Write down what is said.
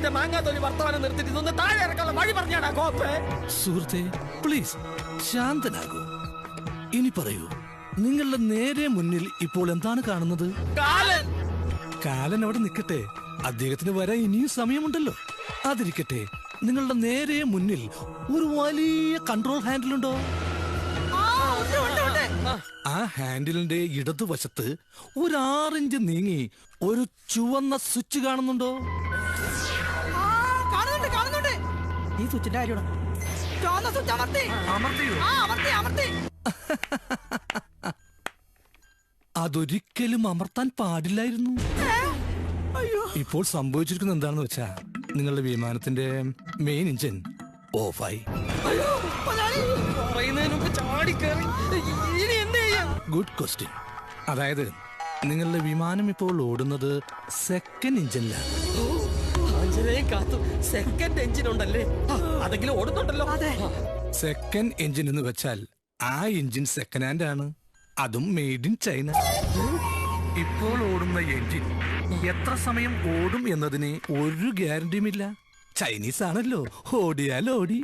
എന്റെ മാങ്ങാത്തൊലി വർത്തമാനം നിർത്തിട്ട് ഇതൊന്ന് താഴെ ഇറക്കാനുള്ള വഴി പറഞ്ഞാടാ കോപ്പേ. സുഹൃത്തെ പ്ലീസ് ശാന്തനാകൂ. ഇനി പറയൂ നിങ്ങളുടെ നേരെ മുന്നിൽ ഇപ്പോൾ എന്താണ് കാണുന്നത്? കാലൻ. കാലൻ അവിടെ നിൽക്കട്ടെ. അദ്ദേഹത്തിന് വരാൻ ഇനിയും സമയമുണ്ടല്ലോ. അതിരിക്കട്ടെ നിങ്ങളുടെ നേരെ മുന്നിൽ ഒരു വലിയ കൺട്രോൾ ഹാൻഡിൽ ഉണ്ടോ ആ ഹാൻഡിലിന്റെ ഇടതുവശത്ത് ഒരു ആറിഞ്ച് നീങ്ങി ഒരു ചുവന്ന സ്വിച്ച് കാണുന്നുണ്ടോ? കാണുന്നുണ്ട് കാണുന്നുണ്ട്. ഈ സ്വിച്ചിന്റെ കാര്യമാണ്. ചുവന്ന സ്വിച്ച് അമർത്തി. ആ അമർത്തി. അമർത്തി അതൊരിക്കലും അമർത്താൻ പാടില്ലായിരുന്നു. അയ്യോ. ഇപ്പോൾ സംഭവിച്ചിരിക്കുന്നത് എന്താണെന്ന് വെച്ചാ നിങ്ങളുടെ വിമാനത്തിന്റെ മെയിൻ എഞ്ചിൻ ഓഫായി ഗുഡ് ക്വസ്റ്റ്യൻ അതായത് നിങ്ങളുടെ വിമാനം ഇപ്പോൾ ഓടുന്നത് സെക്കൻഡ് എഞ്ചിനിലാണ് ആഞ്ജനേയം കാത്തു. സെക്കൻഡ് എഞ്ചിൻ ഉണ്ടല്ലേ? അതെങ്കിലും ഓടുന്നുണ്ടല്ലോ. അതെ. സെക്കൻഡ് എഞ്ചിൻ എന്ന് വെച്ചാൽ ആ എഞ്ചിൻ സെക്കൻഡ് ഹാൻഡ് ആണ്. അതും മെയ്ഡ് ഇൻ ചൈന ഇപ്പോൾ ഓടുന്ന എഞ്ചിൻ എത്ര സമയം ഓടും എന്നതിന് ഒരു ഗ്യാരണ്ടിയുമില്ല ചൈനീസ് ആണല്ലോ. ഓടിയാൽ ഓടി